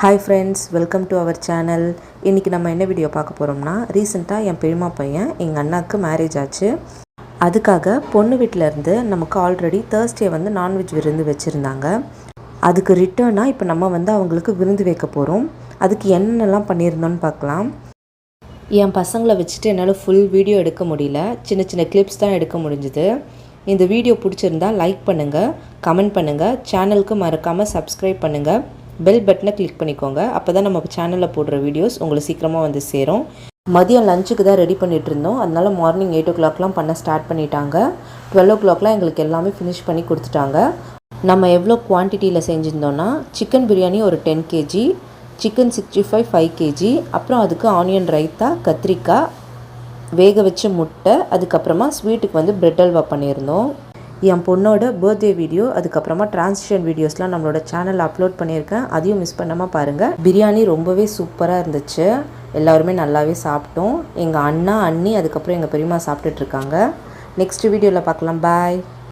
Hi friends welcome to our channel இன்றைக்கி நம்ம என்ன வீடியோ பார்க்க போகிறோம்னா ரீசெண்டாக என் பெரியம்மா பையன் எங்கள் அண்ணாவுக்கு மேரேஜ் ஆச்சு. அதுக்காக பொண்ணு வீட்டில் இருந்து நமக்கு ஆல்ரெடி தேர்ஸ்டே வந்து நான்வெஜ் விருந்து வச்சுருந்தாங்க. அதுக்கு ரிட்டர்னாக இப்போ நம்ம வந்து அவங்களுக்கு விருந்து வைக்க போகிறோம் அதுக்கு என்னென்னலாம் பண்ணியிருந்தோன்னு பார்க்கலாம். என் பசங்களை வச்சுட்டு என்னால் ஃபுல் வீடியோ எடுக்க முடியல. சின்ன சின்ன கிளிப்ஸ் தான் எடுக்க முடிஞ்சுது. இந்த வீடியோ பிடிச்சிருந்தா லைக் பண்ணுங்கள் கமெண்ட் பண்ணுங்கள் சேனலுக்கு மறக்காமல் சப்ஸ்கிரைப் பண்ணுங்கள் பெல் பட்டனை கிளிக் பண்ணிக்கோங்க. அப்போ தான் நம்ம சேனலில் போடுற வீடியோஸ் உங்களுக்கு சீக்கிரமாக வந்து சேரும். மதியம் லஞ்சுக்கு தான் ரெடி பண்ணிட்டு இருந்தோம். அதனால் மார்னிங் எயிட் ஓ கிளாக்லாம் பண்ண ஸ்டார்ட் பண்ணிட்டாங்க. டுவெல் ஓ கிளாக்லாம் எங்களுக்கு எல்லாமே ஃபினிஷ் பண்ணி கொடுத்துட்டாங்க. நம்ம எவ்வளோ குவான்டிட்டியில் செஞ்சுருந்தோன்னா சிக்கன் பிரியாணி ஒரு ten KG chicken sixty five five KG அப்புறம் அதுக்கு ஆனியன் ரைத்தா கத்திரிக்காய் வேக வச்ச முட்டை அதுக்கப்புறமா ஸ்வீட்டுக்கு வந்து பிரெட் அல்வா பண்ணியிருந்தோம். என் பொண்ணோட பர்த்டே வீடியோ அதுக்கப்புறமா டிரான்சிஷன் வீடியோஸ்லாம் நம்மளோட சேனலில் அப்லோட் பண்ணியிருக்கேன். அதையும் மிஸ் பண்ணாமல் பாருங்கள் பிரியாணி ரொம்பவே சூப்பராக இருந்துச்சு. எல்லாருமே நல்லாவே சாப்பிட்டோம். எங்கள் அண்ணா அண்ணி அதுக்கப்புறம் எங்கள் பெரியம்மா சாப்பிட்டுட்டு இருக்காங்க. நெக்ஸ்ட் வீடியோவில் பார்க்கலாம். பாய்